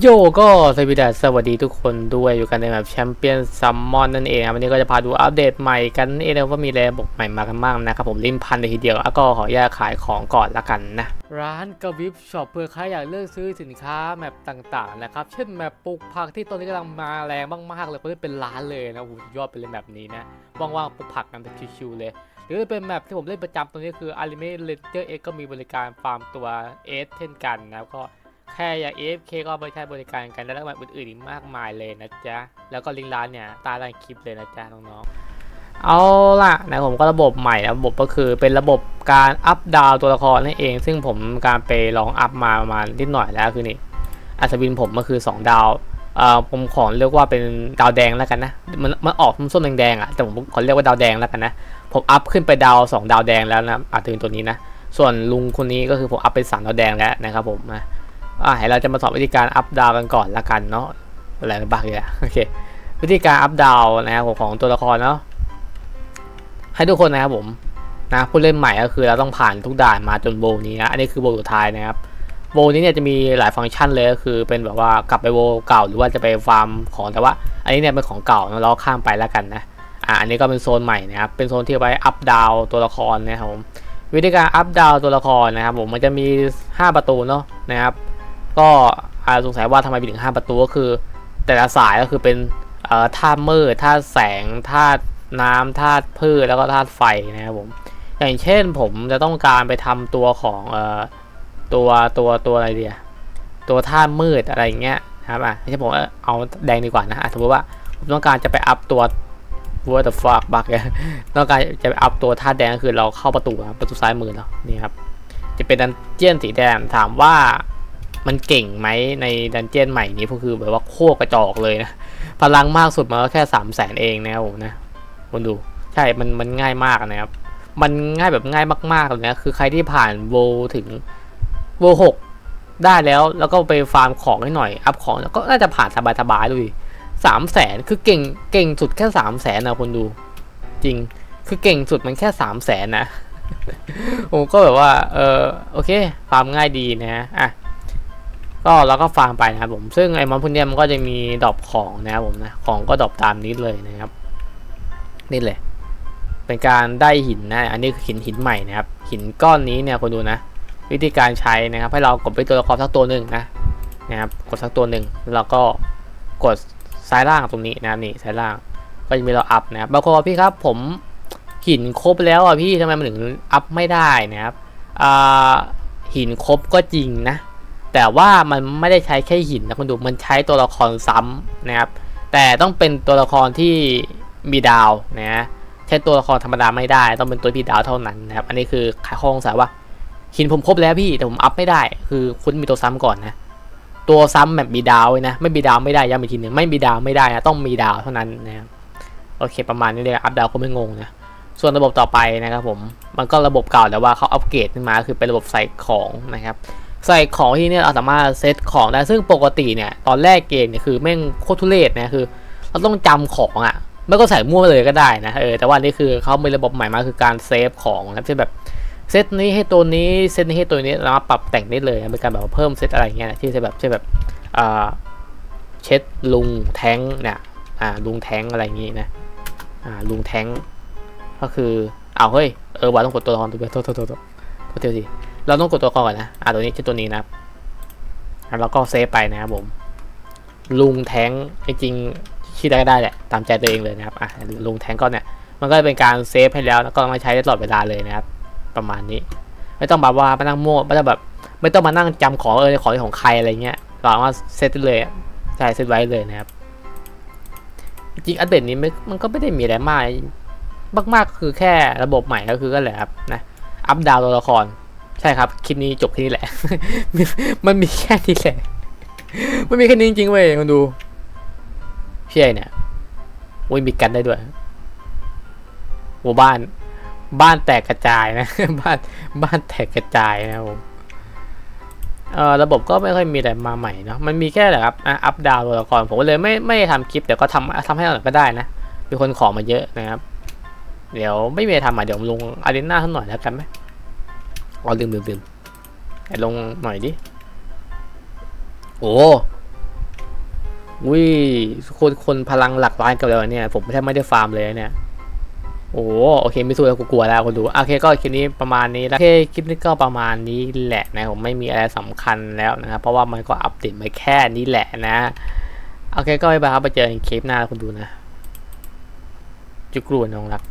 โยก็สวัสดีสวัสดีทุกคนด้วยอยู่กันในแบบแชมเปี้ยนซัมมอนนั่นเองวันนี้ก็จะพาดูอัปเดตใหม่กันนั่นเองนะว่ามีอะไรบกใหม่มากันบ้างนะครับผมลิ้นพันในทีเดียวแล้วก็ขออนุญาตขายของก่อนละกันนะ ร้านกระวิบช็อปเพื่อใครอยากเลือกซื้อสินค้าแมปต่างๆนะครับเช่นแมปปลูกผักที่ตอนนี้กำลังมาแรงมากๆเลยก็ได้เป็นร้านเลยนะโอ้โหยอดไปเลยแบบนี้นะว่างๆปลูกผักกันเป็นชิวๆเลยหรือเป็นแมปที่ผมเล่นประจำตรงนี้คือ Anime Ranger X ก็มีบริการฟาร์มตัวเอสเช่นกันนะก็ แค่อย่าก AFK ก็ไปใช้บริการกัน แล้วก็แบบอื่นๆอีกมากมายเลยนะจ๊ะ แล้วก็ลิงก์ร้านเนี่ยต้ล่างคลิปเลยนะจ๊ะน้องๆ เอาล่ะนะผมก็ระบบใหม่นะระบบก็คือเป็นระบบการอัพดาวตัวละครนั่นเอง ซึ่งผมการไปลองอัพมาประมาณนิดหน่อยแล้วคือนี่อัศวินผมก็คือ 2 ดาวเอ่อผมขอเรียกว่าเป็นดาวแดงแล้วกันนะ มันมันออกส้มแดงๆอะแต่ผมขอเรียกว่าดาวแดงแล้วกันนะ ผมอัพขึ้นไปดาว 2 ดาวแดงแล้วนะอาจจะเป็นตัวนี้นะ ส่วนลุงคนนี้ก็คือผมอัพเป็น3ดาวแดงแล้วนะครับผมนะ อ่าเดี๋ยวเราจะมาสอนวิธีการอัพดาวกันก่อนละกันเนาะอะไรบ้างเนี่ยโอเควิธีการอัพดาวนะครับของตัวละครเนาะให้ทุกคนนะครับผมนะผู้เล่นใหม่ก็คือเราต้องผ่านทุกด่านมาจนโบว์นี้นะอันนี้คือโบว์สุดท้ายนะครับโบว์นี้เนี่ยจะมีหลายฟังก์ชันเลยก็คือเป็นแบบว่ากลับไปโบว์เก่าหรือว่าจะไปฟาร์มของแต่ว่า อันนี้เนี่ยเป็นของเก่าเราข้ามไปแล้วกันนะอ่าอันนี้ก็เป็นโซนใหม่นะครับเป็นโซนที่เอาไว้อัพดาวตัวละครนะครับผมวิธีการอัพดาวตัวละครนะครับผมมันจะมี 5 ประตูเนาะนะครับ ก็อาจสงสัยว่าทำไมมีถึง5ประตูก็คือ แต่ละสายก็คือเป็นเอ่อธาตุมืดธาตุแสงธาตุน้ำธาตุพืชแล้วก็ธาตุไฟนะครับผม อย่างเช่นผมจะต้องการไปทำตัวของเอ่อตัวตัวตัวอะไรเดียตัวธาตุมืดอะไรอย่างเงี้ยนะครับอะไม่ใช่ผมเอาแดงดีกว่านะสมมติว่าผมต้องการจะไปอัพตัว what the fuck บักเนี่ยต้องการจะไปอัพตัวธาตุแดงคือเราเข้าประตูครับประตูซ้ายมือเนาะนี่ครับจะเป็นดันเจียนสีแดงถามว่า มันเก่งไหมในดันเจียนใหม่นี้ก็คือแบบว่าโคกระจอกเลยนะ พลังมากสุดมันก็แค่สามแสนเองนะครับผมนะคุณดู ใช่ มันมันง่ายมากนะครับ มันง่ายแบบง่ายมากๆเลยนะ คือใครที่ผ่านโวถึงโวหกได้แล้ว แล้วก็ไปฟาร์มของให้หน่อย อัพของแล้วก็น่าจะผ่านสบายๆเลยสามแสนคือเก่งเก่งสุดแค่สามแสนนะคนดู จริง คือเก่งสุดมันแค่สามแสนนะผมก็แบบว่า เออโอเค ฟาร์มง่ายดีนะ อะ ก็เราก็ฟาร์มไปนะครับผมซึ่งไอ้มอนพวกเนี้ยมันก็จะมีดรอปของนะครับผมนะของก็ดรอปตามนี้เลยนะครับนี่เลย เป็นการได้หินนะอันนี้คือหินหินใหม่นะครับ หินก้อนนี้เนี่ยคนดูนะ วิธีการใช้นะครับ ให้เรากดไปตัวละครสักตัวหนึ่งนะนะครับกดสักตัวหนึ่งแล้วก็กดซ้ายล่างตรงนี้นะนี่ซ้ายล่างก็จะมีเราอัพนะครับบางคนพี่ครับผมหินครบแล้วอะพี่ทำไมมันถึงอัพไม่ได้นะครับอ่าหินครบก็จริงนะ แต่ว่ามันไม่ได้ใช้แค่หินนะคุณดูมันใช้ตัวละครซ้ำนะครับ แต่ต้องเป็นตัวละครที่มีดาวนะใช้ตัวละครธรรมดาไม่ได้ ต้องเป็นตัวพี่ดาวเท่านั้นนะครับ อันนี้คือขายข้อสงสัยว่าหินผมครบแล้วพี่แต่ผมอัพไม่ได้ คือคุณมีตัวซ้ำก่อนนะตัวซ้ำแบบมีดาวนะไม่มีดาวไม่ได้ย้ำอีกทีหนึ่งไม่มีดาวไม่ได้นะต้องมีดาวเท่านั้นนะครับโอเคประมาณนี้เลยอัพดาวก็ไม่งงนะส่วนระบบต่อไปนะครับผมมันก็ระบบเก่าแต่ว่าเขาอัปเกรดขึ้นมาคือเป็นระบบใส่ของนะครับ ใส่ของที่เนี่ยเราสามารถเซตของได้ซึ่งปกติเนี่ยตอนแรกเกมเนี่ยคือแม่งโคตรทุเรศนะคือ เราต้องจำของอะ่ะไม่ก็ใส่มั่วเลยก็ได้นะเออแต่ว่านี่คือเขามีระบบใหม่มาคือการเซฟของนะเช่นแบบเซตนี้ให้ตัวนี้เซตนี้ให้ตัวนี้เรามาปรับแต่งได้เลยเป็นการแบบเพิ่มเซตอะไรเงี้ยนะที่จะแบบเช่นแบบอ่าเช็ดลุงแท้งเนี่ยอ่าลุงแท้งอะไรอย่างงี้นะอ่าลุงแท้งก็คือเอาวเฮ้ยเออว่าต้องกดตัวละครตัวเดียวโทษโทษโทษโทษโทษที เราต้องกดตัวก่อนนะ อ่าตัวนี้ชื่อตัวนี้นะครับแล้วก็เซฟไปนะครับผม ลุงแทงจริงชื่อได้ก็ได้แหละ ตามใจตัวเองเลยนะครับ อะลุงแทงก็เนี่ย มันก็เป็นการเซฟให้แล้วแล้วก็มาใช้ตลอดเวลาเลยนะครับ ประมาณนี้ ไม่ต้องแบบว่ามานั่งโม่ไม่ต้องแบบ ไม่ต้องมานั่งจำของเออของของใครอะไรเงี้ยเราสามารถเซตได้เลยใช่เซตไว้เลยนะครับ จริงอัปเดตนี้มันก็ไม่ได้มีอะไรมากมากๆคือแค่ระบบใหม่ก็คือก็แหละครับนะ อัพดาวตัวละคร ใช่ครับคลิปนี้จบแค่นี้แหละ มันมีแค่นี้แหละมันมีแค่นี้จริงๆเว้ยคุณดูเชี่ยเนี่ยโอ้ยมีกันได้ด้วยหมู่บ้าน บ้านแตกกระจายนะ บ้านบ้านแตกกระจายนะผมเออระบบก็ไม่ค่อยมีอะไรมาใหม่เนาะมันมีแค่แหละครับอะอัพดาวตัวละครผมก็เลยไม่ไม่ทำคลิปเดี๋ยวก็ทำทำให้เราหน่อยก็ได้นะมีคนขอมาเยอะนะครับ เดี๋ยวไม่มีอะไรทำอะเดี๋ยวลงอารีนาสักหน่อยแล้วกันไหม อ๋อลืมลืมลืมไหนลงหน่อยดิ โอ้อุ้ยคนคนพลังหลักล้านกันแล้วเนี่ย ผมแทบไม่ได้ฟาร์มเลยเนี่ย โอ้โอเคไม่สู้แล้วกูกลัวแล้วคนดูโอเคก็คลิปนี้ประมาณนี้แล้วโอเคคลิปนี้ก็ประมาณนี้แหละนะผมไม่มีอะไรสำคัญแล้วนะครับเพราะว่ามันก็อัปเดตมาแค่นี้แหละนะโอเคก็บ๊ายบาครับไปเจอกันคลิปหน้าคนดูนะจุกรูน้องรัก